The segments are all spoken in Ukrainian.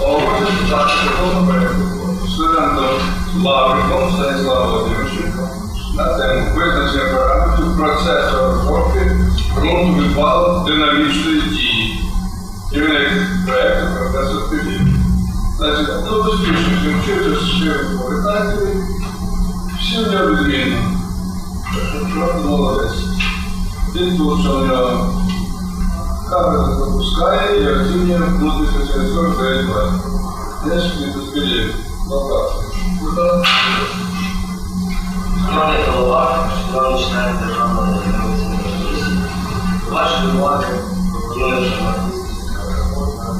Оголошую запит закону проекту студентом Лавриком Станіславом Володимировичем на тему визначення параметрів процесу розробки ґрунту відвалу динамічної дії. Керівник проекту професор Пілів. Значить, ну, успішно, вчитися ще повертати, всі в нього відмінно. Молодець. Він тут, що в нього камера запускає і оцінює внутрішню сенсор ДНБ. Теж не доспілів. Шановний голова, шановні члени Державної економічної комісії, до вашої уваги пропоную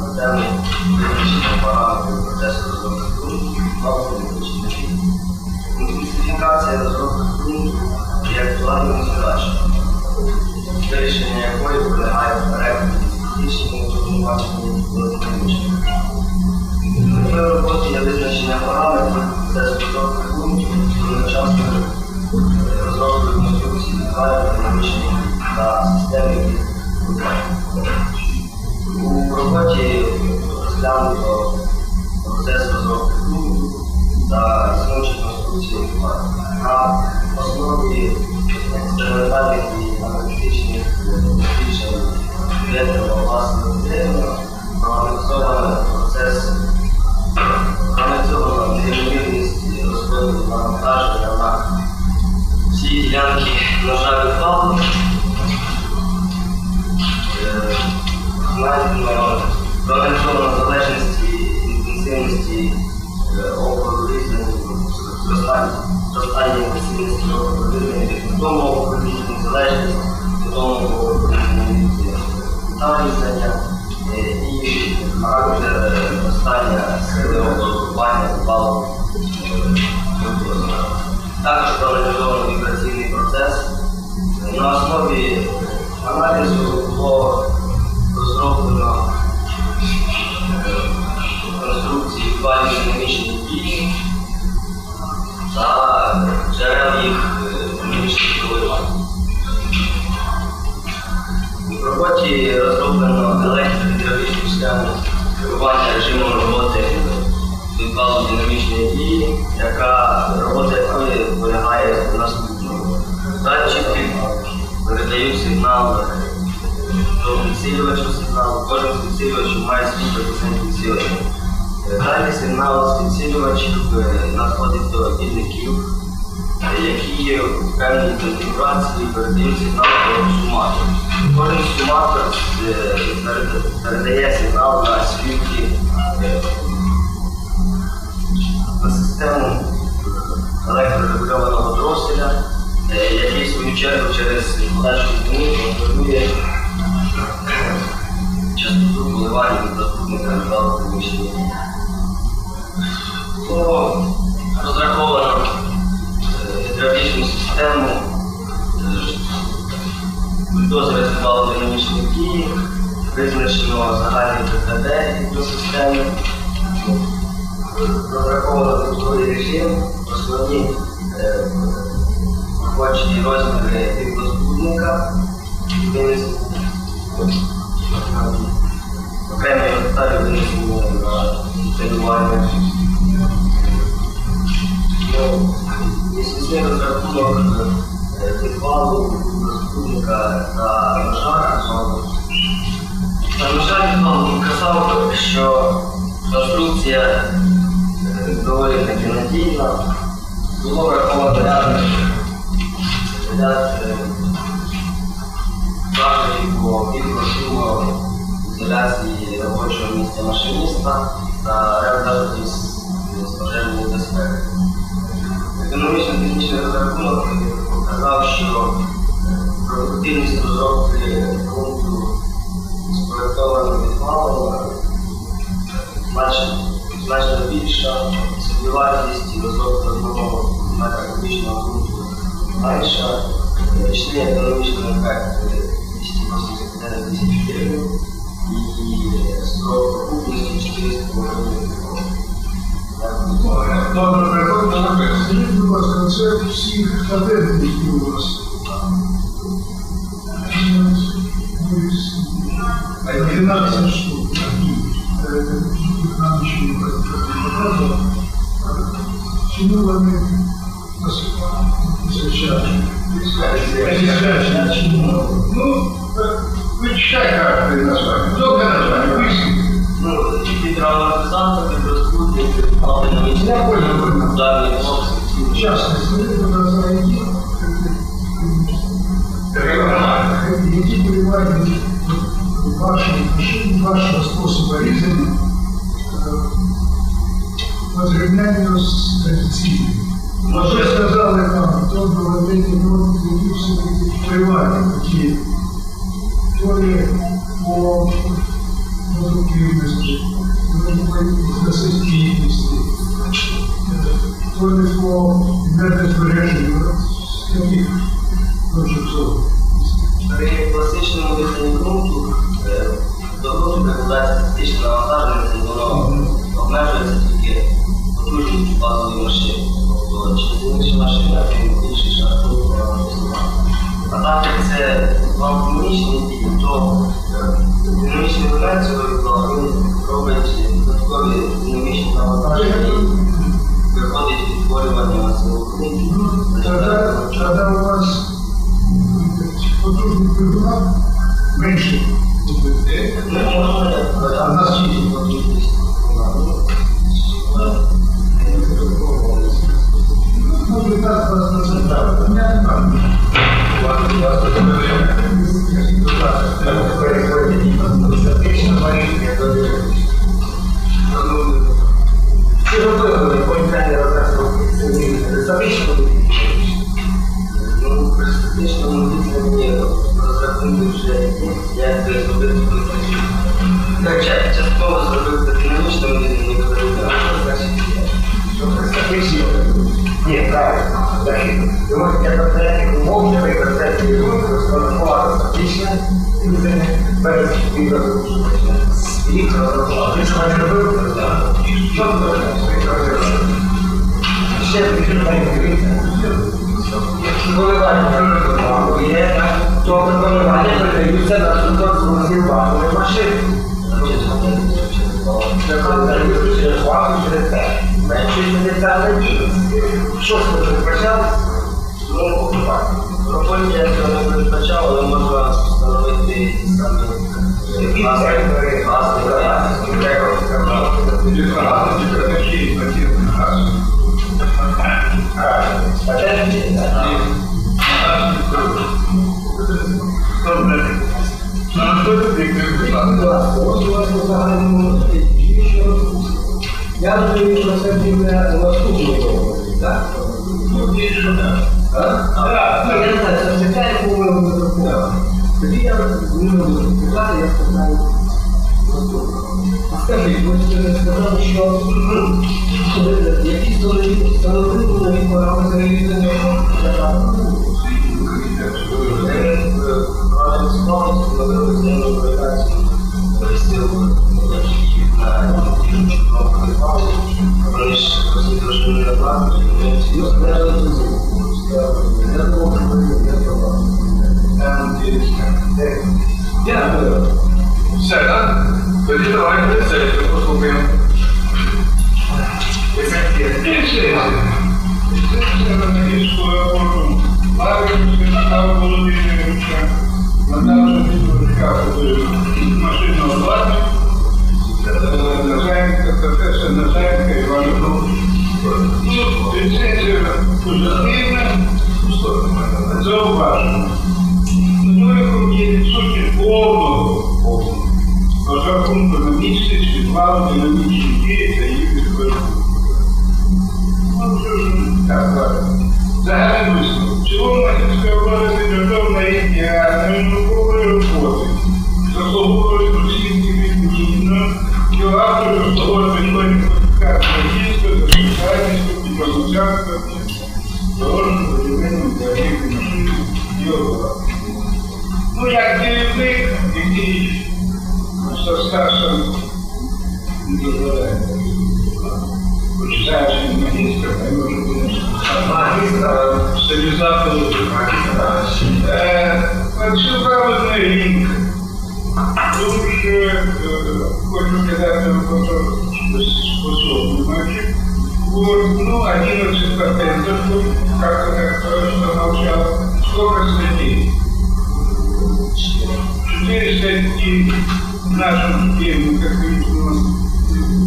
на тему визначення параметрів процесу розробки ґрунту та політичних дій. Інтенсифікація розробки ґрунту задачею, вирішення якої полягає в перегляді стратегічному формуванні економічних. Метою роботи є визначення параметрів процесу розробки ґрунту, одночасно розробки конструкції економічних та системи. У роботі розглянуто процес розробки ґрунту та існуючі. На експериментальних і аналітичних досліджень відповідно власного дерев'я проаналізовано процес проаналізовано неймовірність розподілу навантаження на всі ділянки ножа. Е, знайдено проаналізовано залежності інтенсивності е, опору різних зростання зростання опору різних від відомого опору різних відомого е, і характер е, зростання сили облаштування відвалу. Також проаналізовано вібраційний процес. На основі аналізу було розроблено е, конструкції відвалів динамічних роботі розроблено електрогідравічну систему керування режимом роботи відвалу динамічної дії, яка робота якої полягає в наступному. Датчики передають сигнал до підсилювача сигналу, кожен з підсилювачів має свій коефіцієнт підсилення. Далі сигнал з підсилювачів е, надходить до дільників, е, які в певній конфігурації передають сигнал до суматора. Кожен суматор е, передає сигнал на світлі е, на систему електрорегульованого дроселя, е, який в свою чергу через подачу зміни контролює частоту коливання від заступника металу приміщення. Розвивало динамічні дії, визначено загальний ПКД гідросистеми, розраховано тепловий режим, основні е, робочі розміри гідрозбудника, окремі деталі винесені на тренування. Ну, Місячний розрахунок е, підвалу розбудника та ножа на ножа відвалу показав, що конструкція е, доволі таки надійна. Було враховано ряд, е, заходів по підготовку ізоляції робочого місця машиніста та ряд заходів з з пожежної безпеки. Економічно-технічний розрахунок показав, що Теннис Рузовки, Кунту, спроектована Бетмалова, значно більша, собівартість розробки одного метакомічного грунту менша, річний економічний ефект 289 тисяч гривень і срок окупності 400 мільйонів гривень. Добре, переходимо на концепт. Скажіть, будь ласка, це всіх патентів, які у нас 12 штук. Нам еще не показывали. Чему вони звичайно? Звичайно, чому? Ну, вычитай карты назвали. Долго назвали, выясни. Ну, чуть-чуть равно не раскрутил, а не вычитай. Я понял, понял. Да, не мог. Сейчас, если вы назвали, идите, идите, ваши отношения, вашего способа різання по зрівнянню з традиційним? Ну, ви сказали нам, то говорити, ну, які все-таки приватні такие є по продуктивності, то є це вам динамічний дій, то е, динамічний елемент цього він робить додаткові динамічні навантаження Так, ча- частково зробити динамічному диханні, коли ви значить, статичні? Ні, правильно. Ви можете конкретних умов, де ви конкретні думки розрахувати дихання без відрозуміння. Їх розрахувати. Ви що не робили? Що ви робите? Ще більше дивіться. Коливання є, то коливання передаються на суток зрозумілої машини. Що ж ви почали? Ну, пропонія я цього не передбачав, але можна встановити ті самі Які власні- сектори, власні варіанти. Відкладати такі нативні гази. А де ж Я розумію, що це буде наступного договір, так? Ну, більше, так. Так, я не знаю, це життя, яку ми розрахували. Тоді я не буду розповідати, я сказав наступного. А скажіть, ви ж сказали, що якісь становили нові параметри різання Deus, місяць відклав динамічні дії та їх відповідальність. Ну, що ж, так. Загальний висновок. В цілому Махівська область підготовлена ідеальної наукової роботи. Заслуговує оцінки відмінно, що автор розповідає відповідних кваліфікацій дійсно за спеціальністю підпозицянства доложено будівельним для машини і обладнання. Ну, як керівник, який со старшим не дозволяє. Почитаючи магістра, я можу бути стабілізатору Це правильний рік. Тому що е, хочу казати, що 11 патентов, как это молчал. Сколько статей? Четыре статьи в нашем как как у Так,